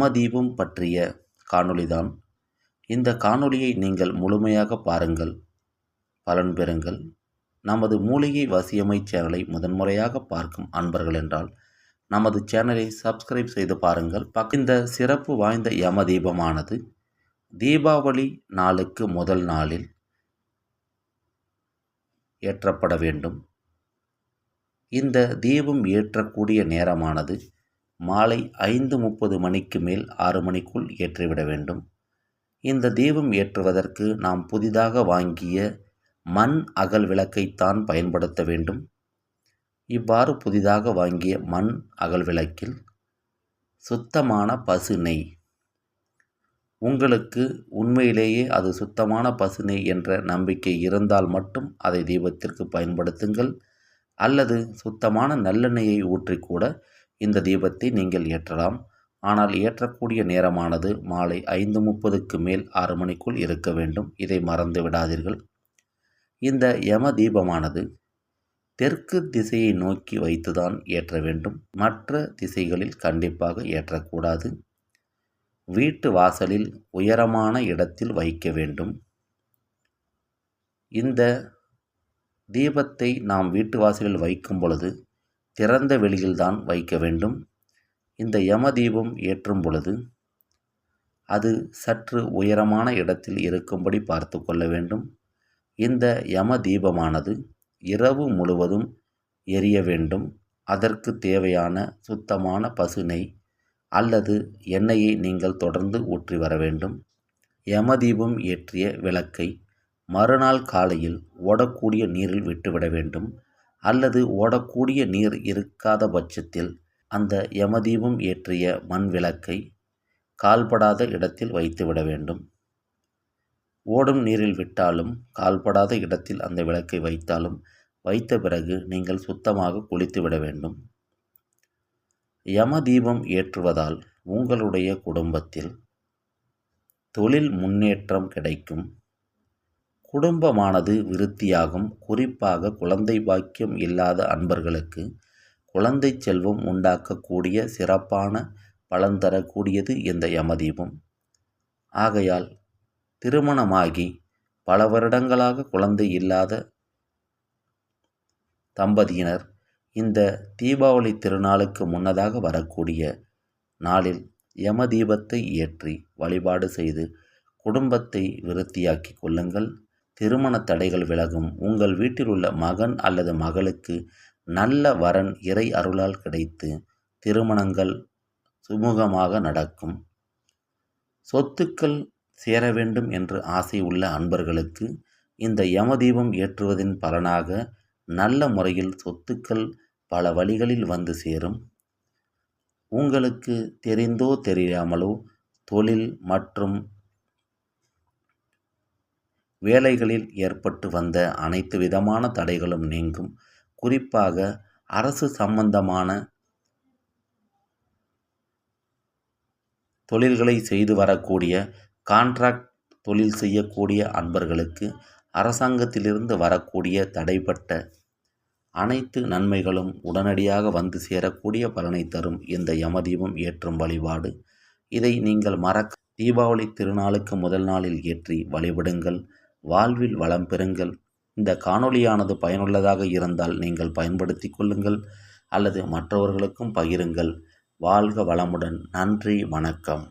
சமதீபம் பற்றிய காணொளிதான். இந்த காணொளியை நீங்கள் முழுமையாக பாருங்கள். பலன் பெறுங்கள். நமது மூலிகை வசியமை சேனலை முதன்முறையாக பார்க்கும் அன்பர்கள் என்றால் நமது சேனலை சப்ஸ்கிரைப் செய்து பாருங்கள். பக் இந்த சிறப்பு வாய்ந்த யம தீபமானது தீபாவளி நாளுக்கு முதல் நாளில் ஏற்றப்பட வேண்டும். இந்த தீபம் ஏற்றக்கூடிய நேரமானது மாலை ஐந்து முப்பது மணிக்கு மேல் ஆறு மணிக்குள் ஏற்றிவிட வேண்டும். இந்த தீபம் ஏற்றுவதற்கு நாம் புதிதாக வாங்கிய மண் அகல் விளக்கைத்தான் பயன்படுத்த வேண்டும். இவ்வாறு புதிதாக வாங்கிய மண் அகல் விளக்கில் சுத்தமான பசு நெய். உங்களுக்கு உண்மையிலேயே அது சுத்தமான பசு நெய் என்ற நம்பிக்கை இருந்தால் மட்டும் அதை தீபத்திற்கு பயன்படுத்துங்கள். அல்லது சுத்தமான நல்லெண்ணெயை ஊற்றிக்கூட கூட இந்த தீபத்தை நீங்கள் ஏற்றலாம். ஆனால் ஏற்றக்கூடிய நேரமானது மாலை ஐந்து முப்பதுக்கு மேல் ஆறு மணிக்குள் இருக்க வேண்டும். இதை மறந்து விடாதீர்கள். இந்த யம தீபமானது தெற்கு திசையை நோக்கி வைத்துதான் ஏற்ற வேண்டும். மற்ற திசைகளில் கண்டிப்பாக ஏற்றக்கூடாது. வீட்டு வாசலில் உயரமான இடத்தில் வைக்க வேண்டும். இந்த தீபத்தை நாம் வீட்டு வாசலில் வைக்கும் பொழுது திறந்த வெளியில்தான் வைக்க வேண்டும். இந்த யம தீபம் ஏற்றும் பொழுது அது சற்று உயரமான இடத்தில் இருக்கும்படி பார்த்து கொள்ள வேண்டும். இந்த யம தீபமானது இரவு முழுவதும் எரிய வேண்டும். அதற்கு தேவையான சுத்தமான பசுனை அல்லது எண்ணெயை நீங்கள் தொடர்ந்து ஊற்றி வர வேண்டும். யமதீபம் ஏற்றிய விளக்கை மறுநாள் காலையில் ஓடக்கூடிய நீரில் விட்டுவிட வேண்டும். அல்லது ஓடக்கூடிய நீர் இருக்காத பட்சத்தில் அந்த யமதீபம் ஏற்றிய மண் விளக்கை கால்படாத இடத்தில் வைத்துவிட வேண்டும். ஓடும் நீரில் விட்டாலும் கால்படாத இடத்தில் அந்த விளக்கை வைத்தாலும் வைத்த பிறகு நீங்கள் சுத்தமாக குளித்துவிட வேண்டும். யம தீபம் ஏற்றுவதால் உங்களுடைய குடும்பத்தில் தொழில் முன்னேற்றம் கிடைக்கும். குடும்பமானது விருத்தியாகும். குறிப்பாக குழந்தை பாக்கியம் இல்லாத அன்பர்களுக்கு குழந்தை செல்வம் உண்டாக்கக்கூடிய சிறப்பான பலன் தரக்கூடியது இந்த யமதீபம். ஆகையால் திருமணமாகி பல வருடங்களாக குழந்தை இல்லாத தம்பதியினர் இந்த தீபாவளி திருநாளுக்கு முன்னதாக வரக்கூடிய நாளில் யம தீபத்தை ஏற்றி வழிபாடு செய்து குடும்பத்தை விருத்தியாக்கி கொள்ளுங்கள். திருமண தடைகள் விலகும். உங்கள் வீட்டில் உள்ள மகன் அல்லது மகளுக்கு நல்ல வரன் இறை அருளால் கிடைத்து திருமணங்கள் சுமூகமாக நடக்கும். சொத்துக்கள் சேர வேண்டும் என்று ஆசை உள்ள அன்பர்களுக்கு இந்த யமதீபம் ஏற்றுவதன் பலனாக நல்ல முறையில் சொத்துக்கள் பல வழிகளில் வந்து சேரும். உங்களுக்கு தெரிந்தோ தெரியாமலோ தொழில் மற்றும் வேலைகளில் ஏற்பட்டு வந்த அனைத்து விதமான தடைகளும் நீங்கும். குறிப்பாக அரசு சம்பந்தமான தொழில்களை செய்து வரக்கூடிய கான்ட்ராக்ட் தொழில் செய்யக்கூடிய அன்பர்களுக்கு அரசாங்கத்திலிருந்து வரக்கூடிய தடைப்பட்ட அனைத்து நன்மைகளும் உடனடியாக வந்து சேரக்கூடிய பலனை தரும் இந்த யமதீபம் ஏற்றும் வழிபாடு. இதை நீங்கள் மறக்க தீபாவளி திருநாளுக்கு முதல் நாளில் ஏற்றி வழிபடுங்கள். வாழ்வில் வளம் பெறுங்கள். இந்த காணொளியானது பயனுள்ளதாக இருந்தால் நீங்கள் பயன்படுத்தி கொள்ளுங்கள் அல்லது மற்றவர்களுக்கும் பகிருங்கள். வாழ்க வளமுடன். நன்றி வணக்கம்.